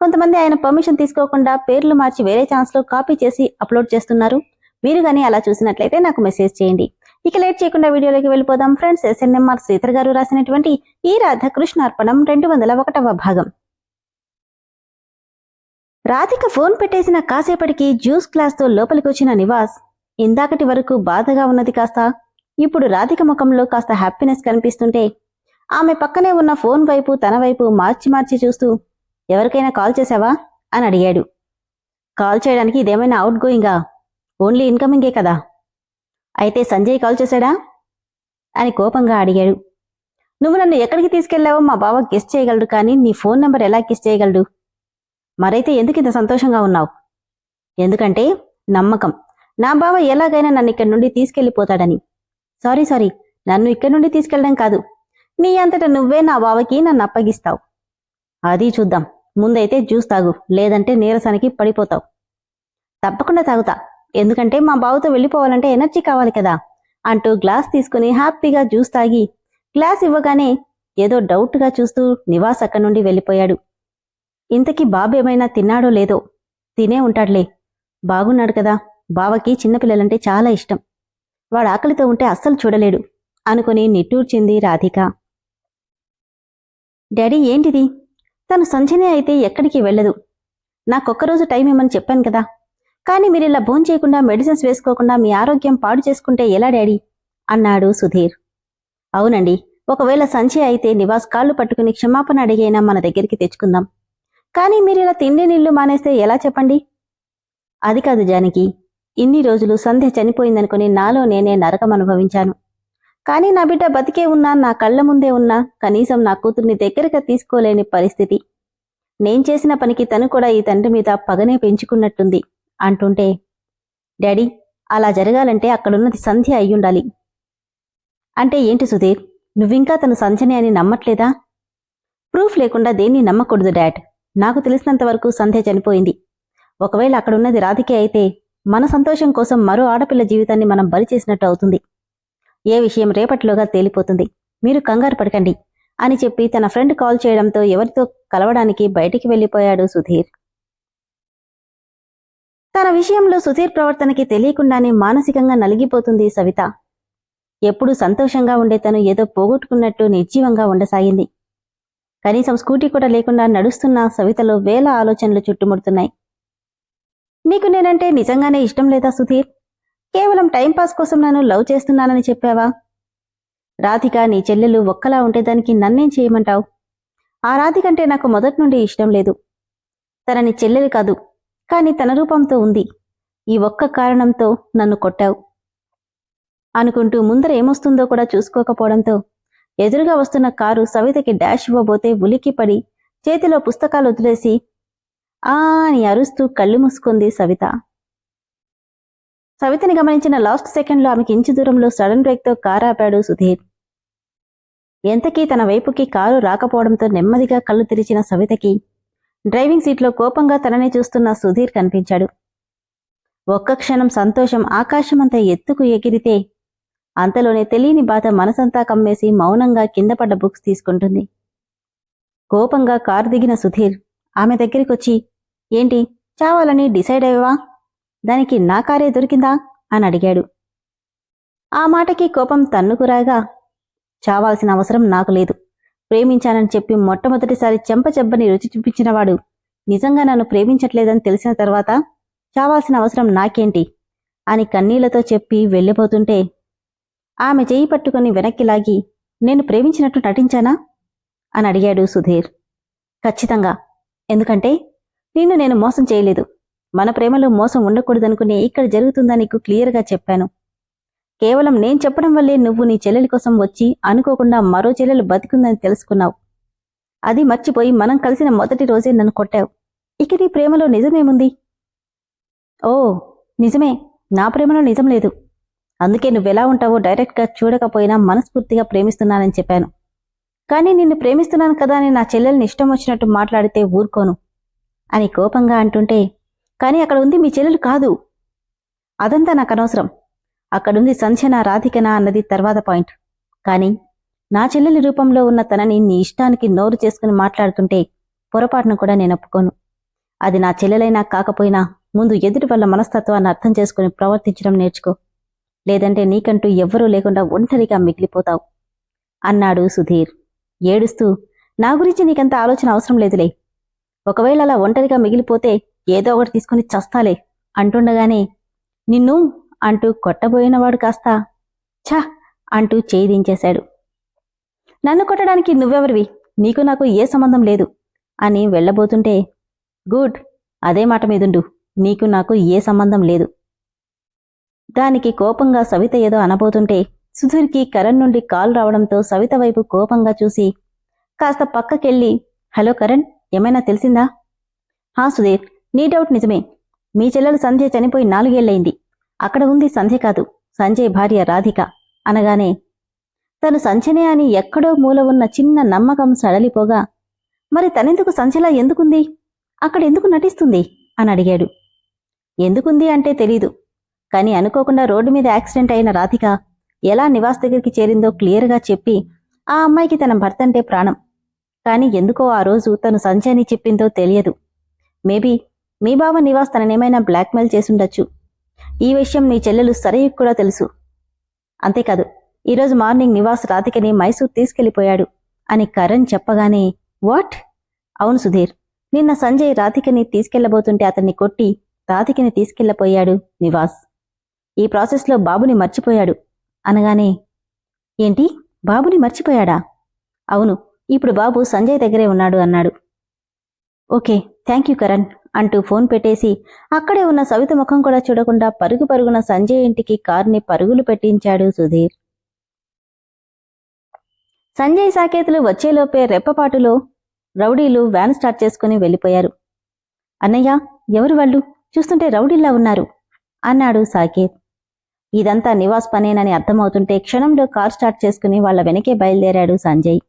కొంతమంది ఆయన పర్మిషన్ తీసుకోకుండా పేర్లు మార్చి వేరే ఛాన్స్లో కాపీ చేసి అప్లోడ్ చేస్తున్నారు. మీరు కానీ అలా చూసినట్లయితే నాకు మెసేజ్ చేయండి. ఇక లేట్ చేయకుండా వీడియోలోకి వెళ్ళిపోదాం. ఫ్రెండ్స్ ఎస్ఎన్ఎంఆర్ శ్రీధర్ గారు రాసినటువంటి ఈ రాధ కృష్ణార్పణం రెండు వందల ఒకటవ భాగం. రాధిక ఫోన్ పెట్టేసిన కాసేపటికి జ్యూస్ గ్లాస్తో లోపలికి వచ్చిన నివాస్ ఇందాకటి వరకు బాధగా ఉన్నది కాస్త ఇప్పుడు రాధిక ముఖంలో కాస్త హ్యాపీనెస్ కనిపిస్తుంటే ఆమె పక్కనే ఉన్న ఫోన్ వైపు తన వైపు మార్చి మార్చి చూస్తూ ఎవరికైనా కాల్ చేశావా అని అడిగాడు. కాల్ చేయడానికి ఇదేమైనా అవుట్ గోయింగా? ఓన్లీ ఇన్కమింగే కదా? అయితే సంజయ్ కాల్ చేశాడా? అని కోపంగా అడిగాడు. నువ్వు నన్ను ఎక్కడికి తీసుకెళ్ళావో మా బావ గెస్ట్ చేయగలడు కానీ నీ ఫోన్ నెంబర్ ఎలా గెస్ట్ చేయగలడు? మరైతే ఎందుకు ఇంత సంతోషంగా ఉన్నావు? ఎందుకంటే నమ్మకం. నా బావ ఎలాగైనా నన్ను ఇక్కడి నుండి తీసుకెళ్ళిపోతాడని సారీ సారీ. నన్ను ఇక్కడి నుండి తీసుకెళ్ళడం కాదు. నీ అంతటా నువ్వే నా బావకి నన్ను అప్పగిస్తావు. అది చూద్దాం. ముందైతే జ్యూస్ తాగు లేదంటే నీరసానికి పడిపోతావు. తప్పకుండా తాగుతా. ఎందుకంటే మా బావతో వెళ్ళిపోవాలంటే ఎనర్జీ కావాలి కదా. అంటూ గ్లాస్ తీసుకుని హ్యాపీగా జ్యూస్ తాగి గ్లాస్ ఇవ్వగానే ఏదో డౌట్గా చూస్తూ నివాస్ అక్కడి నుండి వెళ్ళిపోయాడు. ఇంతకీ బాబు ఏమైనా తిన్నాడో లేదో తినే ఉంటాడులే. బాగున్నాడు కదా. బావకి చిన్నపిల్లలంటే చాలా ఇష్టం. వాడు ఆకలితో ఉంటే అస్సలు చూడలేడు అనుకుని నిట్టూర్చింది రాధిక. డాడీ ఏంటిది? తను సంజనే అయితే ఎక్కడికి వెళ్ళదు. నాకొక్కరోజు టైం ఇమ్మని చెప్పాను కదా. కానీ మీరు ఇలా భోన్ చేయకుండా మెడిసిన్స్ వేసుకోకుండా మీ ఆరోగ్యం పాడు చేసుకుంటే ఎలా డాడీ? అన్నాడు సుధీర్. అవునండి. ఒకవేళ సంజయ్ అయితే నివాస్ కాళ్ళు పట్టుకుని క్షమాపణ అడిగైనా మన దగ్గరికి తెచ్చుకుందాం. కానీ మీరు ఇలా తిండి నీళ్ళు మానేస్తే ఎలా చెప్పండి? అది కాదు జానకి. ఇన్ని రోజులు సంధ్య చనిపోయిందనుకుని నాలో నేనే నరకం అనుభవించాను. కానీ నా బిడ్డ బతికే ఉన్నా నా కళ్ళ ముందే ఉన్నా కనీసం నా కూతుర్ని దగ్గరగా తీసుకోలేని పరిస్థితి. నేను చేసిన పనికి తను కూడా ఈ తండ్రి మీద పగనే పెంచుకున్నట్టుంది అంటుంటే డాడీ అలా జరగాలంటే అక్కడున్నది సంధ్య అయ్యుండాలి. అంటే ఏంటి సుధీర్? నువ్వింకా తను సంధ్యనే అని నమ్మట్లేదా? ప్రూఫ్ లేకుండా దేన్ని నమ్మకూడదు డాడ్. నాకు తెలిసినంత వరకు సంధ్య చనిపోయింది. ఒకవేళ అక్కడున్నది రాధికే అయితే మన సంతోషం కోసం మరో ఆడపిల్ల జీవితాన్ని మనం బలి చేసినట్టు అవుతుంది. ఏ విషయం రేపటిలోగా తేలిపోతుంది? మీరు కంగారు పడకండి అని చెప్పి తన ఫ్రెండ్ కాల్ చేయడంతో ఎవరితో కలవడానికి బయటికి వెళ్ళిపోయాడు సుధీర్. తన విషయంలో సుధీర్ ప్రవర్తనకి తెలియకుండానే మానసికంగా నలిగిపోతుంది సవిత. ఎప్పుడూ సంతోషంగా ఉండే తను ఏదో పోగొట్టుకున్నట్టు నిర్జీవంగా ఉండసాగింది. కనీసం స్కూటీ కూడా లేకుండా నడుస్తున్న సవితలో వేల ఆలోచనలు చుట్టుముడుతున్నాయి. నీకు నేనంటే నిజంగానే ఇష్టం లేదా సుధీర్? కేవలం టైంపాస్ కోసం నన్ను లవ్ చేస్తున్నానని చెప్పావా? రాధిక నీ చెల్లెలు ఒక్కలా ఉంటే దానికి నన్నేం చేయమంటావు? ఆ రాధికంటే నాకు మొదటి నుండి ఇష్టం లేదు. తనని చెల్లెలు కాదు కాని తన రూపంతో ఉంది. ఈ ఒక్క కారణంతో నన్ను కొట్టావు. అనుకుంటూ ముందర ఏమొస్తుందో కూడా చూసుకోకపోవడంతో ఎదురుగా వస్తున్న కారు సవితకి డాష్ ఇవ్వబోతే ఉలిక్కిపడి చేతిలో పుస్తకాలు వదిలేసి ఆ అని అరుస్తూ కళ్ళు మూసుకుంది సవిత. సవితని గమనించిన లాస్ట్ సెకండ్లో ఆమెకి ఇంచు దూరంలో సడన్ బ్రేక్తో కారు ఆపాడు సుధీర్. ఎంతకీ తన వైపుకి కారు రాకపోవడంతో నెమ్మదిగా కళ్ళు తెరిచిన సవితకి డ్రైవింగ్ సీట్లో కోపంగా తననే చూస్తున్న సుధీర్ కనిపించాడు. ఒక్క క్షణం సంతోషం ఆకాశమంతా ఎత్తుకు ఎగిరితే అంతలోనే తెలియని బాధ మనసంతా కమ్మేసి మౌనంగా కింద పడ్డ బుక్స్ తీసుకుంటుంది. కోపంగా కారు దిగిన సుధీర్ ఆమె దగ్గరికొచ్చి ఏంటి చావాలని డిసైడ్ అయ్యవా? దానికి నా కారే దొరికిందా? అని అడిగాడు. ఆ మాటకి కోపం తన్నుకురాగా చావాల్సిన అవసరం నాకు లేదు. ప్రేమించానని చెప్పి మొట్టమొదటిసారి చెంపచెబ్బని రుచి చూపించినవాడు నిజంగా నన్ను ప్రేమించట్లేదని తెలిసిన తర్వాత చావాల్సిన అవసరం నాకేంటి? అని కన్నీళ్ళతో చెప్పి వెళ్ళిపోతుంటే ఆమె చేయి పట్టుకుని వెనక్కి లాగి నేను ప్రేమించినట్టు నటించానా? అని అడిగాడు సుధీర్. ఖచ్చితంగా. ఎందుకంటే నిన్ను నేను మోసం చేయలేదు. మన ప్రేమలో మోసం ఉండకూడదనుకునే ఇక్కడ జరుగుతుందని నీకు క్లియర్గా చెప్పాను. కేవలం నేను చెప్పడం వల్లే నువ్వు నీ చెల్లెలి కోసం వచ్చి అనుకోకుండా మరో చెల్లెలు బతికుందని తెలుసుకున్నావు. అది మర్చిపోయి మనం కలిసిన మొదటి రోజే నన్ను కొట్టావు. ఇక నీ ప్రేమలో నిజమేముంది? ఓ నిజమే. నా ప్రేమలో నిజం లేదు. అందుకే నువ్వెలా ఉంటావో డైరెక్ట్గా చూడకపోయినా మనస్ఫూర్తిగా ప్రేమిస్తున్నానని చెప్పాను. కానీ నిన్ను ప్రేమిస్తున్నాను కదా అని నా చెల్లెల్ని ఇష్టం వచ్చినట్టు మాట్లాడితే ఊరుకోను. అని కోపంగా అంటుంటే కానీ అక్కడ ఉంది మీ చెల్లెలు కాదు. అదంతా నాకు అనవసరం. అక్కడుంది సంధ్యనా రాధికనా అన్నది తర్వాత పాయింట్. కానీ నా చెల్లెలి రూపంలో ఉన్న తనని నీ ఇష్టానికి నోరు చేసుకుని మాట్లాడుతుంటే పొరపాటును కూడా నేను ఒప్పుకోను. అది నా చెల్లెలైనా కాకపోయినా ముందు ఎదుటి వాళ్ళ మనస్తత్వాన్ని అర్థం చేసుకుని ప్రవర్తించడం నేర్చుకో. లేదంటే నీకంటూ ఎవ్వరూ లేకుండా ఒంటరిగా మిగిలిపోతావు. అన్నాడు సుధీర్. ఏడుస్తూ నా గురించి నీకంత ఆలోచన అవసరం లేదులే. ఒకవేళ అలా ఒంటరిగా మిగిలిపోతే ఏదో ఒకటి తీసుకుని చస్తాలే అంటుండగానే నిన్ను అంటూ కొట్టబోయినవాడు కాస్త ఛా అంటూ చేయి దించేశాడు నన్ను కొట్టడానికి నువ్వెవరివి? నీకు నాకు ఏ సంబంధం లేదు అని వెళ్ళబోతుంటే గుడ్ అదే మాట మీదుండు. నీకు నాకు ఏ సంబంధం లేదు. దానికి కోపంగా సవిత ఏదో అనబోతుంటే సుధీర్కి కరణ్ నుండి కాల్ రావడంతో సవిత వైపు కోపంగా చూసి కాస్త పక్కకెళ్ళి హలో కరణ్ ఏమైనా తెలిసిందా? హా సుధీర్ నీ డౌట్ నిజమే. మీ చెల్లెలు సంధ్య చనిపోయి నాలుగేళ్ళయింది. అక్కడ ఉంది సంధ్య కాదు సంజయ్ భార్య రాధిక. అనగానే తను సంచనే అని ఎక్కడో మూల ఉన్న చిన్న నమ్మకం సడలిపోగా మరి తనెందుకు సంచలా ఎందుకుంది? అక్కడ ఎందుకు నటిస్తుంది? అని అడిగాడు. ఎందుకుంది అంటే తెలీదు. కానీ అనుకోకుండా రోడ్డు మీద యాక్సిడెంట్ అయిన రాధిక ఎలా నివాస్ దగ్గరికి చేరిందో క్లియర్గా చెప్పి ఆ అమ్మాయికి తన భర్త అంటే ప్రాణం. కానీ ఎందుకో ఆ రోజు తను సంచని చెప్పిందో తెలియదు. మేబీ మీ బావ నివాస్ తననేమైనా బ్లాక్మెయిల్ చేసుండొచ్చు. ఈ విషయం నీ చెల్లెలు సరయుకు కూడా తెలుసు. అంతేకాదు ఈరోజు మార్నింగ్ నివాస్ రాధికని మైసూర్ తీసుకెళ్ళిపోయాడు అని కరణ్ చెప్పగానే వాట్? అవును సుధీర్ నిన్న సంజయ్ రాధికని తీసుకెళ్ళబోతుంటే అతన్ని కొట్టి రాధికని తీసుకెళ్ళపోయాడు నివాస్. ఈ ప్రాసెస్లో బాబుని మర్చిపోయాడు. అనగానే ఏంటి? బాబుని మర్చిపోయాడా? అవును ఇప్పుడు బాబు సంజయ్ దగ్గరే ఉన్నాడు అన్నాడు. Okay thank you Karan. అంటూ ఫోన్ పెట్టేసి అక్కడే ఉన్న సవిత ముఖం కూడా చూడకుండా పరుగు పరుగున సంజయ్ ఇంటికి కారుని పరుగులు పెట్టించాడు సుధీర్. సంజయ్ సాకేతులు వచ్చేలోపే రెప్పపాటులో రౌడీలు వ్యాన్ స్టార్ట్ చేసుకుని వెళ్ళిపోయారు. అన్నయ్య ఎవరు వాళ్ళు? చూస్తుంటే రౌడీల్లా ఉన్నారు అన్నాడు సాకేత్. ఇదంతా నివాస్ పనేనని అర్థమవుతుంటే క్షణంలో కార్ స్టార్ట్ చేసుకుని వాళ్ళ వెనకే బయలుదేరాడు సంజయ్.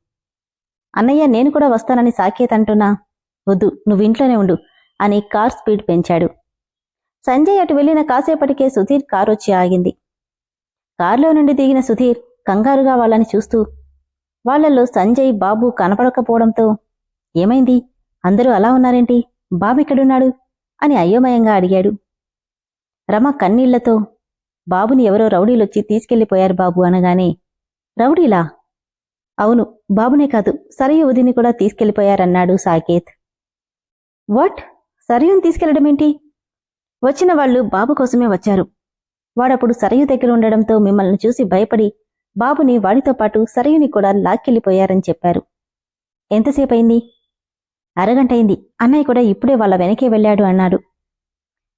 అన్నయ్య నేను కూడా వస్తానని సాకేత్ అంటున్నా. వద్దు నువ్వు ఇంట్లోనే ఉండు. అని కార్ స్పీడ్ పెంచాడు. సంజయ్ అటు వెళ్ళిన కాసేపటికే సుధీర్ కారు వచ్చి ఆగింది. కారులో నుండి దిగిన సుధీర్ కంగారుగా వాళ్ళని చూస్తూ వాళ్ళల్లో సంజయ్ బాబు కనపడకపోవడంతో ఏమైంది? అందరూ అలా ఉన్నారేంటి? బాబెక్కడున్నాడు అని అయోమయంగా అడిగాడు. రమ కన్నీళ్ళతో బాబుని ఎవరో రౌడీలొచ్చి తీసుకెళ్ళిపోయారు బాబు అనగానే రౌడీలా? అవును బాబునే కాదు సరయు ఉదిని కూడా తీసుకెళ్ళిపోయారన్నాడు సాకేత్. వాట్? సరయుని తీసుకెళ్ళడమేంటి? వచ్చిన వాళ్ళు బాబు కోసమే వచ్చారు. వాడప్పుడు సరయు దగ్గర ఉండడంతో మిమ్మల్ని చూసి భయపడి బాబుని వాడితో పాటు సరయుని కూడా లాక్కెళ్ళిపోయారని చెప్పారు. ఎంతసేపు అయింది అన్నయ్య కూడా ఇప్పుడే వాళ్ళ వెనకే వెళ్ళాడు అన్నాడు.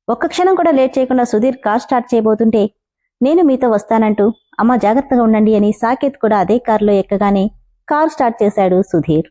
ఒక్క క్షణం కూడా లేట్ చేయకుండా సుధీర్ కార్ స్టార్ట్ చేయబోతుంటే నేను మీతో వస్తానంటూ అమ్మ జాగ్రత్తగా ఉండండి అని సాకేత్ కూడా అదే కారులో ఎక్కగానే కారు స్టార్ట్ చేశాడు సుధీర్.